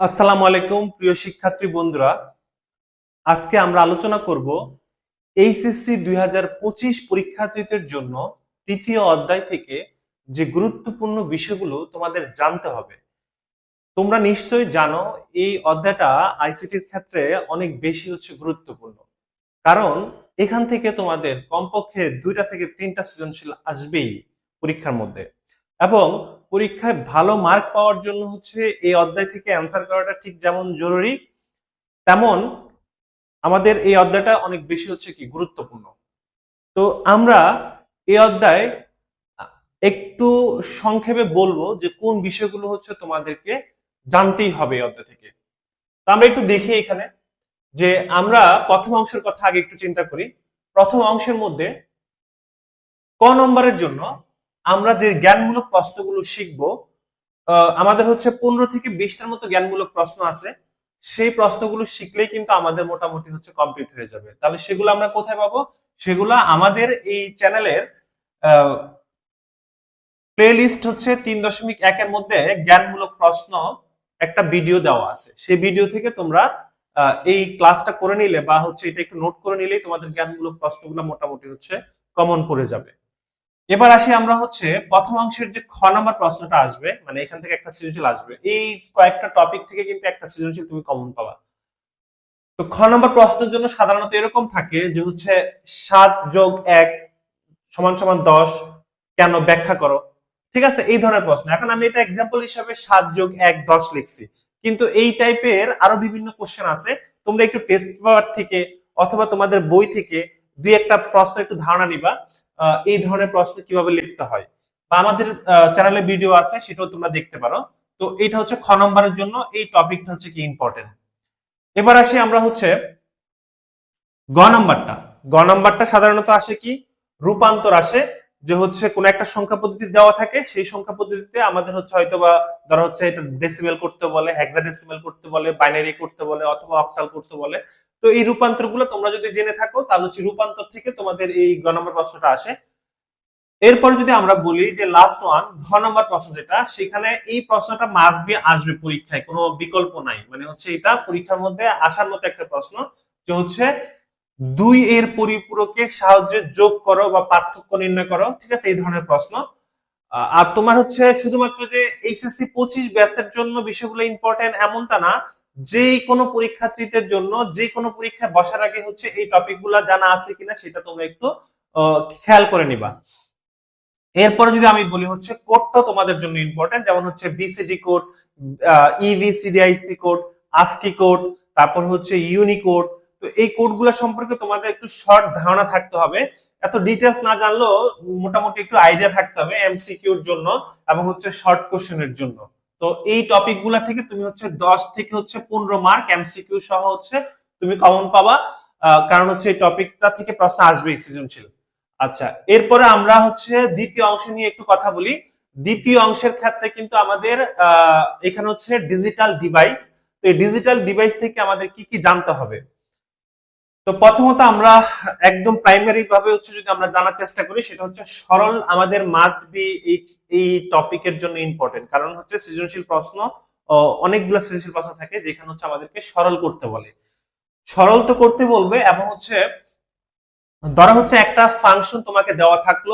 আসসালামু আলাইকুম, প্রিয় শিক্ষার্থী বন্ধুরা। আজকে আমরা আলোচনা করব এইচএসসি দুই হাজার পঁচিশ পরীক্ষার্থীদের জন্য তৃতীয় অধ্যায় থেকে যে গুরুত্বপূর্ণ বিষয়গুলো তোমাদের জানতে হবে। তোমরা নিশ্চয়ই জানো, এই অধ্যায়টা আইসিটির ক্ষেত্রে অনেক বেশি হচ্ছে গুরুত্বপূর্ণ। কারণ এখান থেকে তোমাদের কমপক্ষে দুইটা থেকে তিনটা সৃজনশীল আসবেই পরীক্ষার মধ্যে। এবং পরীক্ষায় ভালো মার্ক পাওয়ার জন্য হচ্ছে এই অধ্যায় থেকে অ্যান্সার করাটা ঠিক যেমন জরুরি, তেমন আমাদের এই অধ্যায়টা অনেক বেশি হচ্ছে কি গুরুত্বপূর্ণ। তো আমরা এই অধ্যায় একটু সংক্ষেপে বলব যে কোন বিষয়গুলো হচ্ছে তোমাদেরকে জানতেই হবে এই অধ্যায় থেকে। তো আমরা একটু দেখি এখানে যে আমরা প্রথম অংশের কথা আগে একটু চিন্তা করি। প্রথম অংশের মধ্যে ক নম্বরের জন্য আমরা যে জ্ঞানমূলক প্রশ্নগুলো শিখব আমাদের হচ্ছে পনেরো থেকে বিশটার মতো জ্ঞানমূলক প্রশ্ন আছে। সেই প্রশ্নগুলো শিখলেই কিন্তু আমাদের মোটামুটি হচ্ছে কমপ্লিট হয়ে যাবে। তাহলে সেগুলো আমরা কোথায় পাবো? সেগুলো আমাদের এই চ্যানেলের প্লে লিস্ট হচ্ছে তিন দশমিক একের মধ্যে জ্ঞানমূলক প্রশ্ন একটা ভিডিও দেওয়া আছে। সেই ভিডিও থেকে তোমরা এই ক্লাসটা করে নিলে বা হচ্ছে এটা একটু নোট করে নিলেই তোমাদের জ্ঞানমূলক প্রশ্নগুলো মোটামুটি হচ্ছে কমন পড়ে যাবে। এবার আসি আমরা হচ্ছে প্রথম অংশের যে খ নাম্বার প্রশ্নটা আসবে মানে এখান থেকে একটা সৃজনশীল আসবে। এই কয়েকটা টপিক থেকে কিন্তু একটা সৃজনশীল তুমি কমন পাবা। তো খ নম্বর প্রশ্নের জন্য সাধারণত এরকম থাকে যে হচ্ছে সাত যোগ এক সমান সমান দশ কেন ব্যাখ্যা করো? ঠিক আছে? এই ধরনের প্রশ্ন। এখন আমি এটা এক্সাম্পল হিসাবে সাত যোগ এক দশ লিখছি। কিন্তু এই টাইপের আরও বিভিন্ন কোশ্চেন আছে। তোমরা একটু টেস্ট পেপার থেকে অথবা তোমাদের বই থেকে দুই একটা প্রশ্ন একটু ধারণা নিবা। এই ধরনের প্রশ্ন কীভাবে লিখতে হয়? বা আমাদের চ্যানেলে ভিডিও আছে, সেটাও তোমরা দেখতে পারো। তো এটা হচ্ছে খ নম্বরের জন্য, এই টপিকটা হচ্ছে কি ইম্পর্টেন্ট এবার আসি আমরা হচ্ছে গ নাম্বারটা। গ নাম্বারটা সাধারণত আসে কি? রূপান্তর আসে, যে হচ্ছে কোন একটা সংখ্যা পদ্ধতি দেওয়া থাকে, সেই সংখ্যা পদ্ধতিতে আমাদের হচ্ছে হয়তো বা ধরো হচ্ছে এটা ডেসিমেল করতে বলে হেক্সাডেসিমেল করতে বলে বাইনারি করতে বলে, অথবা অক্টাল করতে বলে। তো এই রূপান্তরগুলো তোমরা যদি জেনে থাকো, তাহলে হচ্ছে রূপান্তর থেকে তোমাদের এই গ নম্বর প্রশ্নটা আসে। এরপর যদি আমরা বলি যে লাস্ট ওয়ান ঘ নম্বর প্রশ্ন যেটা, সেখানে এই প্রশ্নটা মাস্ট বি আসবে পরীক্ষায়, কোনো বিকল্প নাই। মানে হচ্ছে এটা পরীক্ষার মধ্যে আসার মতো একটা প্রশ্ন, যে হচ্ছে দুই এর পরিপূরকের সাহায্যে যোগ করো বা পার্থক্য নির্ণয় করো, ঠিক আছে? এই ধরনের প্রশ্ন। আর তোমার হচ্ছে শুধুমাত্র যে এইচএসসি পঁচিশ ব্যাচের জন্য বিষয়গুলো ইম্পর্টেন্ট এমনটা না যে কোনো পরীক্ষার্থীদের জন্য যে কোনো পরীক্ষায় বসার আগে হচ্ছে এই টপিকগুলা জানা আছে কিনা সেটা তোমরা একটু খেয়াল করে নিবা। এরপরে যদি আমি বলি হচ্ছে কোডটা তোমাদের জন্য ইম্পর্টেন্ট যেমন হচ্ছে BCD code EBCDIC code ASCII code তারপর হচ্ছে ইউনিকোড তো এই কোডগুলো সম্পর্কে তোমাদের একটু শর্ট ধারণা থাকতে হবে। এত ডিটেলস না জানলেও মোটামুটি একটু আইডিয়া থাকতে হবে এমসিকিউর জন্য এবং হচ্ছে শর্ট কোশ্চেনের জন্য। তো এই টপিকগুলা থেকে তুমি হচ্ছে দশ থেকে হচ্ছে পনেরো মার্ক এমসিকিউ সহ হচ্ছে তুমি কমন পাবা। কারণ হচ্ছে এই টপিকটা থেকে প্রশ্ন আসবে সৃজনশীল। আচ্ছা এরপরে আমরা হচ্ছে দ্বিতীয় অংশ নিয়ে একটু কথা বলি। দ্বিতীয় অংশের ক্ষেত্রে কিন্তু আমাদের এখানে হচ্ছে ডিজিটাল ডিভাইস তো এই ডিজিটাল ডিভাইস থেকে আমাদের কি কি জানতে হবে? তো প্রথমত আমরা একদম প্রাইমারি ভাবে হচ্ছে যদি আমরা জানার চেষ্টা করি, সেটা হচ্ছে সরল আমাদের মাস্ট বি এই টপিকের জন্য ইম্পর্টেন্ট কারণ হচ্ছে সৃজনশীল প্রশ্ন অনেকগুলো সৃজনশীল প্রশ্ন থাকে, যেখানে হচ্ছে আমাদেরকে সরল করতে বলে। সরল তো করতে বলবে এবং হচ্ছে ধরা হচ্ছে একটা ফাংশন তোমাকে দেওয়া থাকল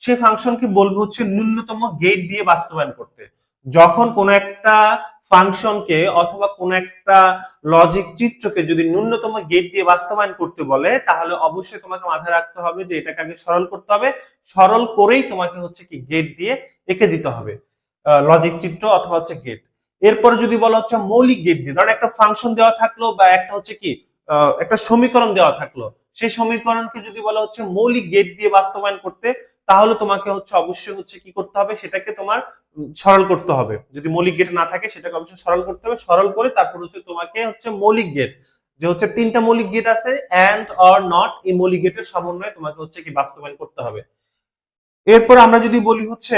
সেই ফাংশনকে বলব হচ্ছে ন্যূনতম গেট দিয়ে বাস্তবায়ন করতে। যখন কোন একটা ফাংশনকে অথবা কোন একটা লজিক চিত্রকে যদি ন্যূনতম গেট দিয়ে বাস্তবায়ন করতে বলে, তাহলে অবশ্যই তোমাকে মাথায় রাখতে হবে যে এটাকে আগে সরল করতে হবে। সরল করেই তোমাকে হচ্ছে কি গেট দিয়ে এঁকে দিতে হবে। লজিক চিত্র অথবা হচ্ছে গেট এরপরে যদি বলা হচ্ছে মৌলিক গেট দিয়ে, ধরো একটা ফাংশন দেওয়া থাকল বা একটা হচ্ছে কি একটা সমীকরণ দেওয়া থাকল। সেই সমীকরণকে যদি বলা হচ্ছে মৌলিক গেট দিয়ে বাস্তবায়ন করতে তাহলে তোমাকে হচ্ছে অবশ্যই হচ্ছে কি করতে হবে? সেটাকে তোমার সরল করতে হবে। যদি মৌলিক গেট না থাকে, সেটাকে অবশ্যই সরল করতে হবে। সরল করে তারপর হচ্ছে তোমাকে হচ্ছে মৌলিক গেট যে হচ্ছে তিনটা মৌলিক গেট আছে অ্যান্ড অর নট এই মৌলিক গেটের সমন্বয়ে তোমাকে হচ্ছে কি বাস্তবায়ন করতে হবে। এরপর আমরা যদি বলি হচ্ছে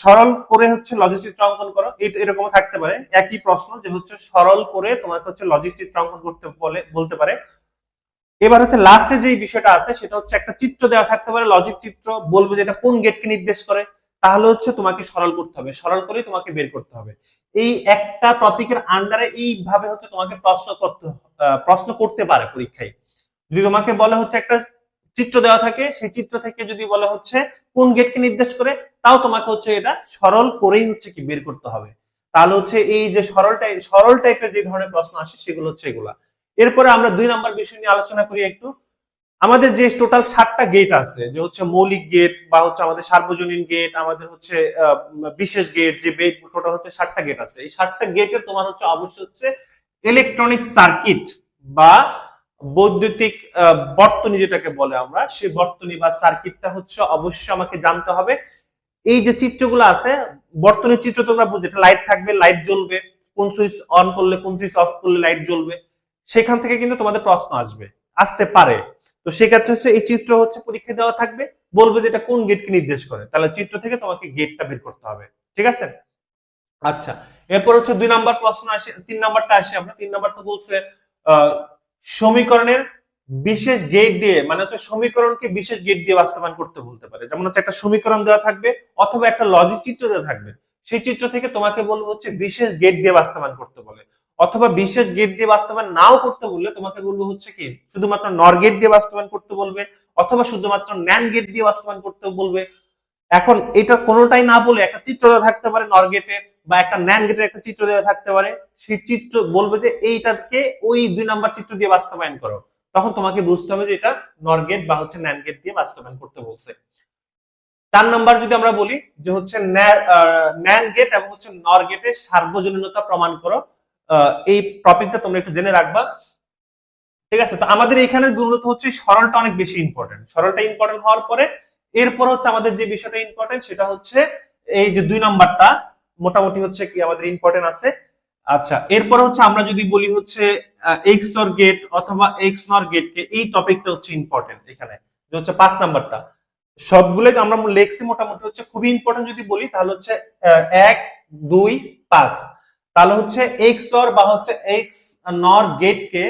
সরল করে হচ্ছে লজিক চিত্র অঙ্কন করো। এরকম থাকতে পারে। একই প্রশ্ন যে হচ্ছে সরল করে তোমাকে হচ্ছে লজিক চিত্র অঙ্কন করতে বলে, বলতে পারে। এবার হচ্ছে লাস্টে যে বিষয়টা আছে, সেটা হচ্ছে একটা চিত্র দেওয়া থাকতে পারে লজিক চিত্র, বলব যে এটা কোন গেটকে নির্দেশ করে, তাহলে হচ্ছে তোমাকে সরল করতে হবে, সরল করেই তোমাকে বের করতে হবে। এই একটা টপিকের আন্ডারে এইভাবে হচ্ছে তোমাকে প্রশ্ন করতে প্রশ্ন করতে পারে পরীক্ষায়। যদি তোমাকে বলে হচ্ছে একটা চিত্র দেওয়া থাকে, সেই চিত্র থেকে যদি বলা হচ্ছে কোন গেটকে নির্দেশ করে, তাও তোমাকে হচ্ছে এটা সরল করেই হচ্ছে কি বের করতে হবে। তাহলে হচ্ছে এই যে সরল টাইপ সরল টাইপের যে ধরনের প্রশ্ন আসে, সেগুলো হচ্ছে এগুলা। এরপরে আমরা দুই নম্বর বিষয় নিয়ে আলোচনা করি একটু। আমাদের যে টোটাল সাতটা গেট আছে, যে হচ্ছে মৌলিক গেট বা হচ্ছে আমাদের সার্বজনীন গেট আমাদের হচ্ছে বিশেষ গেট যে টোটাল হচ্ছে সাতটা গেট আছে। এই সাতটা গেটের তোমার হচ্ছে অবশ্যই হচ্ছে ইলেকট্রনিক সার্কিট বা বৈদ্যুতিক বর্তনী যেটাকে বলে আমরা, সেই বর্তনী বা সার্কিটটা হচ্ছে অবশ্যই আমাকে জানতে হবে। এই যে চিত্রগুলো আছে, বর্তনীর চিত্র তোমরা বুঝে লাইট থাকবে লাইট জ্বলবে। কোন সুইচ অন করলে, কোন সুইচ অফ করলে লাইট জ্বলবে। সেখান থেকে কিন্তু তোমাদের প্রশ্ন আসবে, আসতে পারে। তো সেক্ষেত্রে হচ্ছে এই চিত্র হচ্ছে পরীক্ষা দেওয়া থাকবে, বলবে যে এটা কোন গেটকে নির্দেশ করে। তাহলে চিত্র থেকে তোমাকে গেটটা বের করতে হবে, ঠিক আছে? আচ্ছা এরপর হচ্ছে দুই নাম্বার প্রশ্ন আসে, তিন নাম্বারটা আসে আমরা, তিন নাম্বারটা বলছে সমীকরণের বিশেষ গেট দিয়ে মানে হচ্ছে সমীকরণকে বিশেষ গেট দিয়ে বাস্তবায়ন করতে বলতে পারে। যেমন হচ্ছে একটা সমীকরণ দেওয়া থাকবে, অথবা একটা লজিক চিত্র দেওয়া থাকবে। সেই চিত্র থেকে তোমাকে বলব হচ্ছে বিশেষ গেট দিয়ে বাস্তবায়ন করতে বলে। অথবা বিশেষ গেট দিয়ে বাস্তবায়ন নাও করতে বললে তোমাকে বলব হচ্ছে কি, শুধুমাত্র নর গেট দিয়ে বাস্তবায়ন করতে বলবে, অথবা শুধুমাত্র ন্যান গেট দিয়ে বাস্তবায়ন করতে বলবে। এখন এটা কোনোটাই না বলে একটা চিত্র দেওয়া থাকতে পারে নর গেটের বা একটা ন্যান গেটের একটা চিত্র দেওয়া থাকতে পারে। সেই চিত্র বলবে যে এইটাকে ওই দুই নাম্বার চিত্র দিয়ে বাস্তবায়ন করো। তখন তোমাকে বুঝতে হবে যে এটা নর গেট বা হচ্ছে ন্যান গেট দিয়ে বাস্তবায়ন করতে বলছে। চার নাম্বার যদি আমরা বলি যে হচ্ছে ন্যান গেট এবং হচ্ছে নর গেটের সার্বজনীনতা প্রমাণ করো এই টপিকটা তোমরা একটু জেনে রাখবা। ঠিক আছে? তো আমাদের এখানে মূলত হচ্ছে সরলটা অনেক বেশি ইম্পর্টেন্ট সরলটা ইম্পর্টেন্ট হওয়ার পরে এরপর হচ্ছে আমাদের যে বিষয়টা ইম্পর্টেন্ট সেটা হচ্ছে এই যে দুই নাম্বারটা, মোটামুটি হচ্ছে কি আমাদের ইম্পর্টেন্ট আছে। আচ্ছা এরপর হচ্ছে আমরা যদি বলি হচ্ছে এক্স অর গেট অথবা এক্স নর গেটকে এই টপিকটা হচ্ছে ইম্পর্টেন্ট এখানে। যে হচ্ছে পাঁচ নাম্বারটা। সবগুলোই তো আমরা লেখছি মোটামুটি হচ্ছে খুবই ইম্পর্টেন্ট যদি বলি, তাহলে হচ্ছে এক, দুই, পাঁচ। তাহলে হচ্ছে এক্স অর বা হচ্ছে এক্স নর গেটকে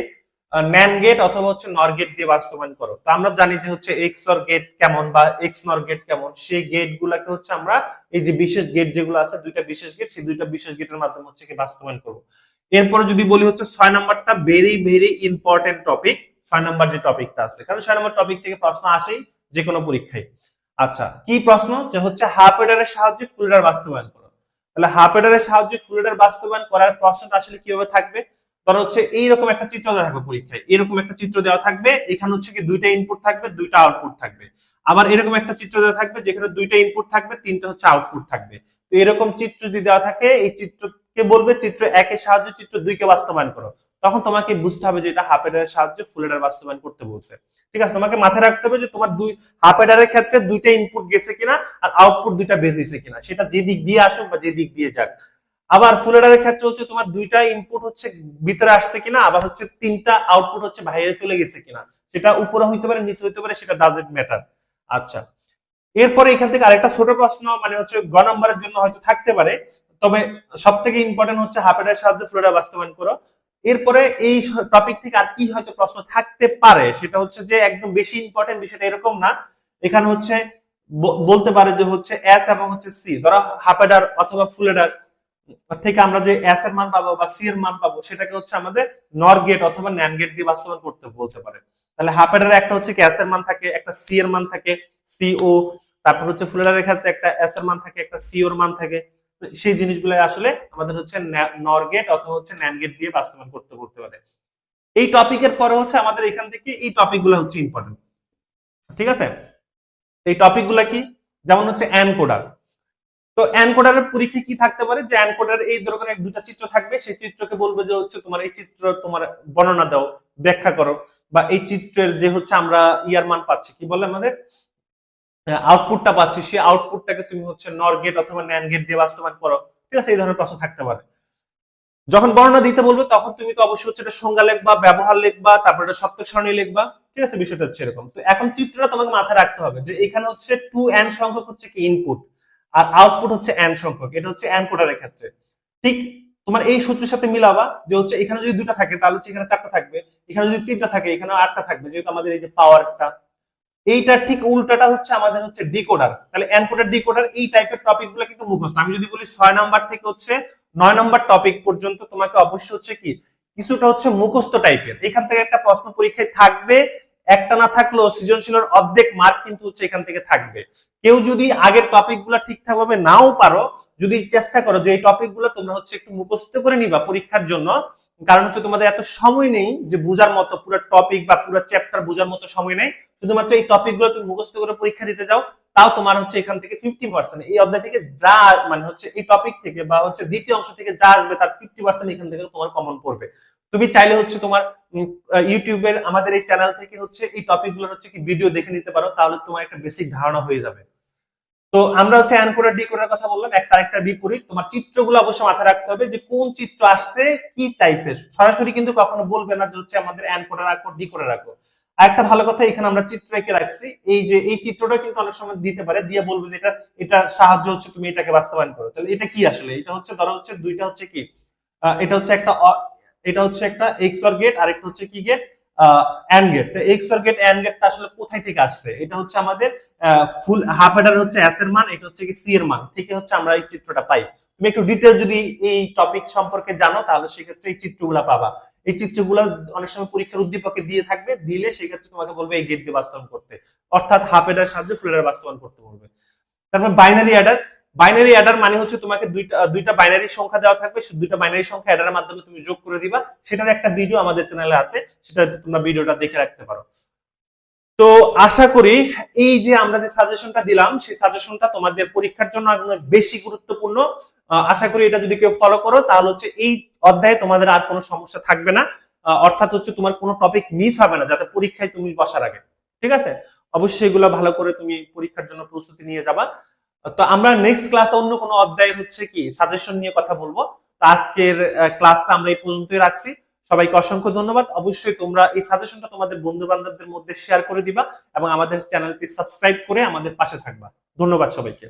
ন্যান গেট অথবা হচ্ছে নর গেট দিয়ে বাস্তবায়ন করো। তো আমরা জানি যে হচ্ছে এক্স অর গেট কেমন বা এক্স নর গেট কেমন। সেই গেট গুলাকে হচ্ছে আমরা এই যে বিশেষ গেট যেগুলো আছে, দুইটা বিশেষ গেট সেই দুইটা বিশেষ গেটের মাধ্যমে হচ্ছে কি বাস্তবায়ন করব। এরপরে যদি বলি হচ্ছে ছয় নাম্বারটা ভেরি ভেরি ইম্পর্টেন্ট টপিক ছয় নাম্বার যে টপিকটা আছে। কারণ ছয় নম্বর টপিক থেকে প্রশ্ন আসেই যে কোনো পরীক্ষায়। আচ্ছা কি প্রশ্ন? যে হচ্ছে হাফ এডারের সাহায্যে ফুল এডার বাস্তবায়ন করো। তাহলে হাফ এডারের সাহায্যে ফুল এডার বাস্তবায়ন করার প্রশ্নটা আসলে কীভাবে থাকবে? ধরো হচ্ছে এইরকম একটা চিত্র দেওয়া থাকবে পরীক্ষায়। এরকম একটা চিত্র দেওয়া থাকবে, এখানে হচ্ছে কি দুইটা ইনপুট থাকবে, দুইটা আউটপুট থাকবে। আবার এরকম একটা চিত্র দেওয়া থাকবে, যেখানে দুইটা ইনপুট থাকবে, তিনটা হচ্ছে আউটপুট থাকবে। তো এরকম চিত্র যদি দেওয়া থাকে, এই চিত্রকে বলবে চিত্র একের সাহায্যে চিত্র দুইকে বাস্তবায়ন করো। তখন তোমাকে বুঝতে হবে যে এটা হাফ এডারের সাহায্যে ফুল এডার বাস্তবায়ন করতে বলছে। ঠিক আছে? তোমাকে মাথায় রাখতে হবে যে তোমার দুই হাফ এডারের ক্ষেত্রে দুইটা ইনপুট গেছে কিনা আর আউটপুট দুইটা বের কিনা। সেটা যে দিক দিয়ে আসুক বা যে দিক দিয়ে যাক। আবার ফুল এডারের ক্ষেত্রে হচ্ছে তোমার দুইটা ইনপুট হচ্ছে ভিতরে আসছে কিনা, আবার হচ্ছে তিনটা আউটপুট হচ্ছে বাইরে চলে গেছে কিনা। সেটা উপরে হইতে পারে, নিচে হইতে পারে, সেটা ডাজেন্ট ম্যাটার আচ্ছা। এরপরে এখান থেকে আরেকটা ছোট প্রশ্ন মানে হচ্ছে গ নম্বরের জন্য হয়তো থাকতে পারে। তবে সব থেকে ইম্পর্টেন্ট হচ্ছে হাফ সাহায্যে ফ্লোরা বাস্তবায়ন করো। এরপরে এই টপিক থেকে আর কি হয়তো প্রশ্ন থাকতে পারে, সেটা হচ্ছে যে একদম বেশি ইম্পর্টেন্ট বিষয়টা এরকম না। এখানে হচ্ছে বলতে পারে যে হচ্ছে এস এবং হচ্ছে সি ধরো হাফ এডার অথবা ফুল এডার থেকে আমরা যে এস এর মান পাবো বা সি এর মান পাবো, সেটাকে হচ্ছে আমাদের নর গেট অথবা ন্যান গেট দিয়ে বাস্তবায়ন করতে বলতে পারে। তাহলে হাফ এডার একটা হচ্ছে কি এস এর মান থাকে, একটা সি এর মান থাকে সি ও তারপর হচ্ছে ফুল এডারের ক্ষেত্রে একটা এস এর মান থাকে, একটা সি ওর মান থাকে। সেই জিনিসগুলো আসলে আমাদের হচ্ছে নর গেট অথবা হচ্ছে ন্যান গেট দিয়ে বাস্তবায়ন করতে করতে পারে। এই টপিকের পরে হচ্ছে আমাদের এখান থেকে এই টপিকগুলো হচ্ছে ইম্পর্টেন্ট ঠিক আছে? এই টপিকগুলো কি? যেমন হচ্ছে অ্যানকোডার তো অ্যানকোডারের পরীক্ষা কি থাকতে পারে? যে অ্যানকোডার এই ধরনের দুটা চিত্র থাকবে, সেই চিত্রকে বলবে যে হচ্ছে তোমার এই চিত্র তোমার বর্ণনা দাও, ব্যাখ্যা করো। বা এই চিত্রের যে হচ্ছে আমরা ইয়ার মান পাচ্ছি, কি বলে আমাদের? আউটপুটটা পাচ্ছি, সেই আউটপুটটাকে তুমি হচ্ছে নর গেট অথবা ন্যান গেট দিয়ে বাস্তবায়ন করো। ঠিক আছে, এই ধরনের প্রশ্ন থাকতে পারে। যখন বর্ণনা দিতে বলবে, তখন তুমি তো অবশ্যই হচ্ছে এটা সংজ্ঞা লিখবা, ব্যবহার লিখবা, তারপর এটা সপ্তক সারণী লিখবা। ঠিক আছে, বিষয়টা হচ্ছে এরকম। তো এখন চিত্রটা তোমাকে মাথায় রাখতে হবে যে এখানে হচ্ছে টু এন সংখ্যক হচ্ছে কি ইনপুট আর আউটপুট হচ্ছে এন সংখ্যক। এটা হচ্ছে এন ক্ষেত্রে। ঠিক, তোমার এই সূত্রের সাথে মিলাবা যে হচ্ছে এখানে যদি দুটা থাকে, তাহলে হচ্ছে এখানে চারটা থাকবে, এখানে যদি তিনটা থাকে এখানে আটটা থাকবে, যেহেতু আমাদের এই যে পাওয়ারটা এইটার ঠিক উল্টাটা হচ্ছে আমাদের হচ্ছে ডিকোডার। তাহলে এনকোডার, ডিকোডার এই টাইপের টপিকগুলো কিন্তু মুখস্থ। আমি যদি বলি ছয় নাম্বার থেকে হচ্ছে নয় নাম্বার টপিক পর্যন্ত তোমাকে অবশ্যই হচ্ছে কি, কিছুটা হচ্ছে মুখস্থ টাইপের এখান থেকে একটা প্রশ্ন পরীক্ষায় থাকবে, একটা না থাকলেও সৃজনশীলের অর্ধেক মার্ক কিন্তু হচ্ছে এখান থেকে থাকবে। কেউ যদি আগের টপিকগুলো ঠিকঠাক ভাবে নাও পারো, যদি চেষ্টা করো যে এই টপিকগুলো তোমরা হচ্ছে একটু মুখস্থ করে নিবা পরীক্ষার জন্য কারণ হচ্ছে তোমাদের এত সময় নেই যে বোঝার মতো, পুরো টপিক বা পুরো চ্যাপ্টার বোঝার মতো সময় নেই। শুধুমাত্র এই টপিকগুলো তুমি মুখস্থ করে পরীক্ষা দিতে যাও, তাও তোমার হচ্ছে এখান থেকে ফিফটি পার্সেন্ট এই অধ্যায় থেকে যা মানে হচ্ছে এই টপিক থেকে বা হচ্ছে দ্বিতীয় অংশ থেকে যা আসবে তার ফিফটি পার্সেন্ট এখান থেকে তোমার কমন পড়বে। তুমি চাইলে হচ্ছে তোমার ইউটিউবের আমাদের এই চ্যানেল থেকে হচ্ছে এই টপিকগুলো হচ্ছে কি ভিডিও দেখে নিতে পারো, তাহলে তোমার একটা বেসিক ধারণা হয়ে যাবে। তো আমরা হচ্ছে অ্যানকোডার ডিকোডার কথা বললাম, একটা একটা বিপরীত। তোমার চিত্রগুলো অবশ্যই মাথায় রাখতে হবে যে কোন চিত্র আসছে, কি চাইছে। সরাসরি কিন্তু কখনো বলবে না যে হচ্ছে আমাদের অ্যানকোডার রাখো, ডিকোডার রাখো। একটা ভালো কথা, এখানে আমরা চিত্র এঁকে রাখছি। এই যে, এই চিত্রটা কিন্তু অনেক সময় দিতে পারে, দিয়ে বলবে যে এটা এটা সাহায্য হচ্ছে তুমি এটাকে বাস্তবায়ন করো। তাহলে এটা কি আসলে? এটা হচ্ছে, ধরো হচ্ছে দুইটা হচ্ছে কি? এটা হচ্ছে একটা, এটা হচ্ছে একটা এক্স অর গেট আর একটা হচ্ছে কি গেট অ্যান্ড গেট তো এক্স অর গেট অ্যান্ড গেটটা আসলে কোথায় থেকে আসছে এটা হচ্ছে আমাদের ফুল হাফ হেডার হচ্ছে এস এর মান, এটা হচ্ছে কি সি এর মান। থেকে হচ্ছে আমরা এই চিত্রটা পাই। তুমি একটু ডিটেল যদি এই টপিক সম্পর্কে জানো, তাহলে সেক্ষেত্রে এই চিত্রগুলা পাবা। এই চিত্রগুলো অনেক সময় পরীক্ষার উদ্দীপকে দিয়ে থাকবে, দিলে সেক্ষেত্রে তোমাকে বলবে এই গেট দিয়ে বাস্তবায়ন করতে। অর্থাৎ হাফ হেডার সাহায্যে ফুল হেডার বাস্তবায়ন করতে বলবে। তারপর বাইনারি অ্যাডার বাইনারি অ্যাডার মানে হচ্ছে তোমাকে দুইটা দুইটা বাইনারি সংখ্যা দেওয়া থাকবে। দুইটা বাইনারি সংখ্যা অ্যাডারের মাধ্যমে তুমি যোগ করে দিবা। সেটার একটা ভিডিও আমাদের চ্যানেলে আছে। সেটা তোমরা ভিডিওটা দেখে রাখতে পারো। তো আশা করি এই যে আমরা যে সাজেশনটা দিলাম, সেই সাজেশনটা তোমাদের পরীক্ষার জন্য অনেক বেশি গুরুত্বপূর্ণ। আশা করি এটা যদি কেউ ফলো করো, তাহলে হচ্ছে এই অধ্যায়ে তোমাদের আর কোনো সমস্যা থাকবে না। অর্থাৎ হচ্ছে তোমার কোনো টপিক মিস হবে না, যাতে পরীক্ষায় তুমি বসার আগে। ঠিক আছে? অবশ্যই এগুলো ভালো করে তুমি পরীক্ষার জন্য প্রস্তুতি নিয়ে যাবা। তো আমরা নেক্সট ক্লাসে অন্য কোনো অধ্যায় হচ্ছে কি সাজেশন নিয়ে কথা বলব। তো আজকের ক্লাসটা আমরা এই পর্যন্তই রাখছি। সবাইকে অসংখ্য ধন্যবাদ। অবশ্যই তোমরা এই সাজেশনটা তোমাদের বন্ধু বান্ধবদের মধ্যে শেয়ার করে দিবা এবং আমাদের চ্যানেলটি সাবস্ক্রাইব করে আমাদের পাশে থাকবা। ধন্যবাদ সবাইকে।